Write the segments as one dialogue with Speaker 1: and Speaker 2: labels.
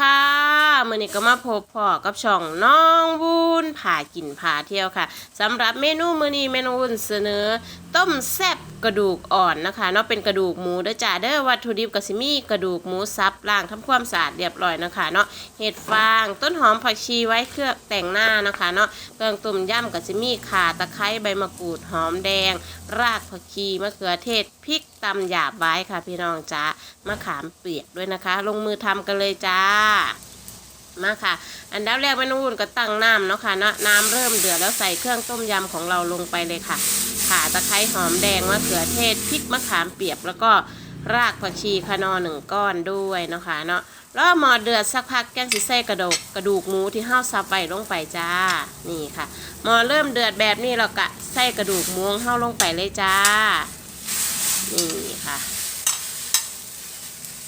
Speaker 1: ค่ะ มื่อนี้ก็มาพบพ่อกับช่องน้องวุ้นผ่ากินผ่าเที่ยวค่ะสำหรับเมนูมื่อนี้เมนูวุ้นเสนอ ต้มแซ่บกระดูกอ่อนนะคะเนาะเป็นกระดูกหมูเด้อจ้าเด้อวัตถุดิบก็สิมีกระดูกหมูสับล้างทำความสะอาดเรียบร้อยนะคะเนาะเห็ดฟาง ต้นหอมผักชีไว้เครื่องแต่งหน้านะคะเนาะเครื่องต้มยำก็สิมีข่าตะไคร้ใบมะกรูดหอมแดง รากผักชีมะเขือเทศพริกตำหยาบไว้ค่ะพี่น้องจ้ามะขามเปียกด้วยนะคะ ลงมือทำกันเลยจ้า มาค่ะ อันดับแรกเมนูอุ่นก็ตั้งน้ำเนาะค่ะเนาะน้ำเริ่มเดือดแล้วใส่เครื่องต้มยำของเราลงไปเลยค่ะข่าตะไคร้หอมแดงมะเขือเทศพริกมะขามเปียกแล้วก็รากผักชีคะนอหนึ่งก้อนด้วยเนาะค่ะเนาะแล้วหมอเดือดสักพักแกงสิใส่กระดูกกระดูกหมูที่ห้าวซับไว้ลงไปจ้า นี่ค่ะ หมอเริ่มเดือดแบบนี้เราก็ใส่กระดูกหมูห้าวลงไปเลยจ้า นี่ค่ะ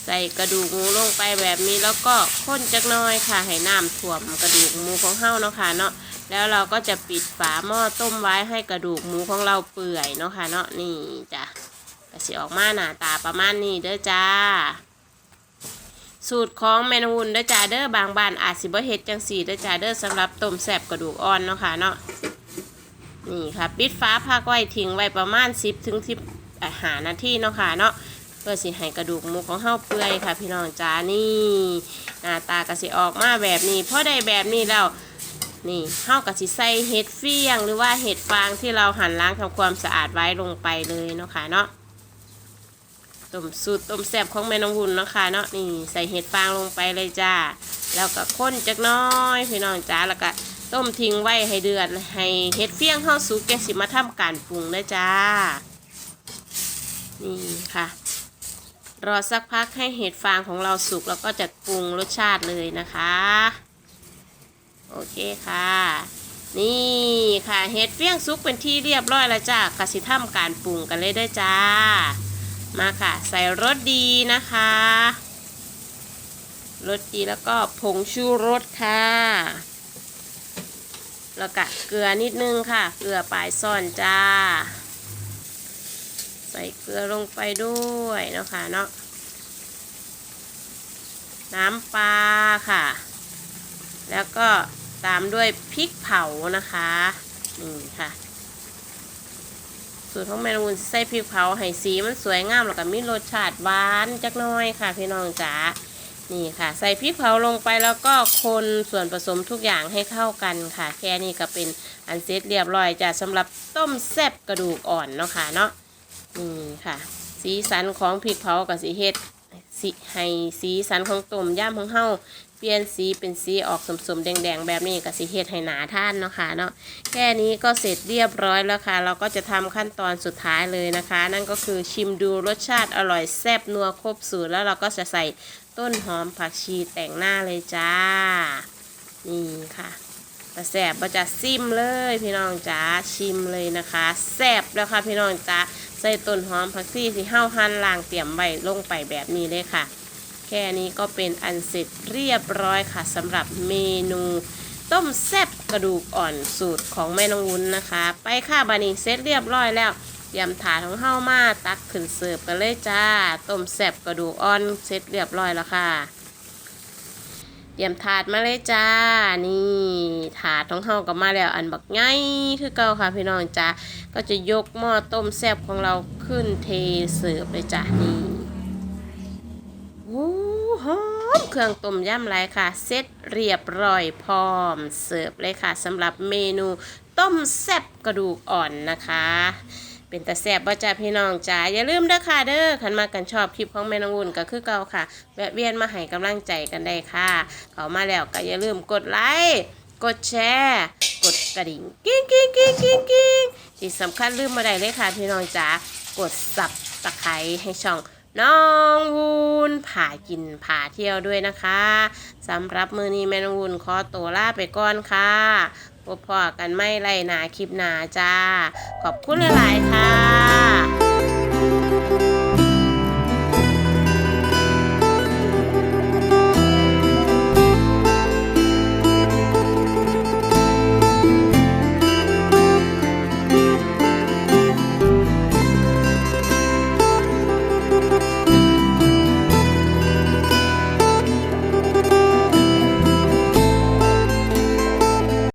Speaker 1: ใส่กระดูกหมูลงไปแบบนี้แล้วก็ข้นจักน้อยค่ะให้น้ำท่วมกระดูกหมูของเฮาเนาะค่ะเนาะแล้วเราก็จะปิดฝาหม้อต้มไว้ให้กระดูกหมูของเราเปื่อยเนาะค่ะเนาะนี่จ้ะก็สิออกมาหน้าตาประมาณนี้เด้อจ้า สูตรของเมนูนเด้อจ้าเด้อบางบ้านอาจสิบ่เฮ็ดจังสี่เด้อจ้าเด้อสำหรับต้มแซ่บกระดูกอ่อนเนาะค่ะเนาะนี่ค่ะ ปิดฟ้าพักไว้ทิ้งไว้ประมาณ 10ถึง10หานาทีเนาะค่ะเนาะ เพื่อสิให้กระดูกหมูของเฮาเปื่อยค่ะ พี่น้องจ้านี่หน้าตากระสิออกมาแบบนี้พอได้แบบนี้แล้วนี่เฮากระสิใส่เห็ดเฟียงหรือว่าเห็ดฟางที่เราหั่นล้างทำความสะอาดไว้ลงไปเลยเนาะค่ะเนาะต้มสูตรต้มแซ่บของแม่น้องหุ่นเนาะค่ะเนาะนี่ใส่เห็ดฟางลงไปเลยจ้า แล้วก็ข้นจักน้อยพี่น้องจ้าแล้วก็ต้มทิ้งไว้ให้เดือดให้เห็ดเฟียงเฮาสุกแกสิมาทำการปรุงนะจ้า นี่ค่ะ รอสักพักให้เห็ดฟางของเราสุกแล้วก็จะปรุงรสชาติเลยนะคะ โอเคค่ะ นี่ค่ะเห็ดเฟี้ยงสุกเป็นที่เรียบร้อยแล้วจ้ากสิทำการปรุงกันเลยได้จ้า มาค่ะ ใส่รสดีนะคะรสดีแล้วก็ผงชูรสค่ะ แล้วก็เกลือนิดนึงค่ะ เกลือปลายซ่อนจ้า ใส่เกลือลงไปด้วยเนาะค่ะเนาะน้ำปลาค่ะ แล้วก็ตามด้วยพริกเผานะคะนี่ค่ะ สูตรของเมนูใส่พริกเผาให้สีมันสวยงามแล้วก็มีรสชาติหวานจักน้อยค่ะ พี่น้องจ๋านี่ค่ะ ใส่พริกเผาลงไปแล้วก็คนส่วนผสมทุกอย่างให้เข้ากันค่ะ แค่นี้ก็เป็นอันเสร็จเรียบร้อยจ้ะสำหรับต้มแซ่บกระดูกอ่อนเนาะค่ะเนาะ นี่ค่ะ สีสันของพริกเผากับสีเฮ็ดสีให้สีสันของต้มย่ำของเฮาเปลี่ยนสีเป็นสีออกสมๆแดงๆ แบบนี้กับสีเฮ็ดให้หนาท่านเนาะค่ะเนาะแค่นี้ก็เสร็จเรียบร้อยแล้วค่ะ เราก็จะทำขั้นตอนสุดท้ายเลยนะคะ นั่นก็คือชิมดูรสชาติอร่อยแซ่บนัวครบสูตรแล้วเราก็จะใส่ต้นหอมผักชีแต่งหน้าเลยจ้า นี่ค่ะแต่แสบประจะซิมเลยพี่น้องจ๋าชิมเลยนะคะ แสบแล้วค่ะพี่น้องจ๋า ใส่ต้นหอมผักชีที่ห้าหั่นล่างเตรียมไว้ลงไปแบบนี้เลยค่ะ แค่นี้ก็เป็นอันเสร็จเรียบร้อยค่ะสำหรับเมนูต้มแซ่บกระดูกอ่อนสูตรของแม่น้องวุ้นนะคะ ไปค่ะบานี้เสร็จเรียบร้อยแล้วเตรียมถาดของเฮามาตักขึ้นเสิร์ฟกันเลยจ้า ต้มแซ่บกระดูกอ่อนเสร็จเรียบร้อยแล้วค่ะ เตรียมถาดมาเลยจ้า นี่ถาดของเฮาก็มาแล้วอันบักไงคือเก่าค่ะพี่น้องจ้าก็จะยกหม้อต้มแซ่บของเราขึ้นเทเสิร์ฟเลยจ้านี่โอ้หอมเครื่องต้มยำไรค่ะ เสร็จเรียบร้อยพร้อมเสิร์ฟเลยค่ะสำหรับเมนูต้มแซ่บกระดูกอ่อนนะคะ เป็นต่แซบบ่จ้าพี่น้องจ้าอย่าลืมเด้อค่ะเด้อคันมากันชอบคลิปของแม่น้องวุ่นก็คือเก่าค่ะ แวะเวียนมาให้กำลังใจกันได้ค่ะ เขามาแล้วก็อย่าลืมกดไลค์กดแชร์กดกระดิ่งกิ้งกิ้งกิ้งกิ้งกิ้งที่สำคัญลืมมาได้เลยค่ะพี่น้องจ้ากดสับตะไคร้ให้ช่องน้องวูนผ่ากินผ่าเที่ยวด้วยนะคะสำหรับมือนี้แม่น้องวูนขอตัวลาไปก่อนค่ะ พบพอกันไม่ไรนาคลิปหนาจ้า ขอบคุณหลาย ๆ ค่ะ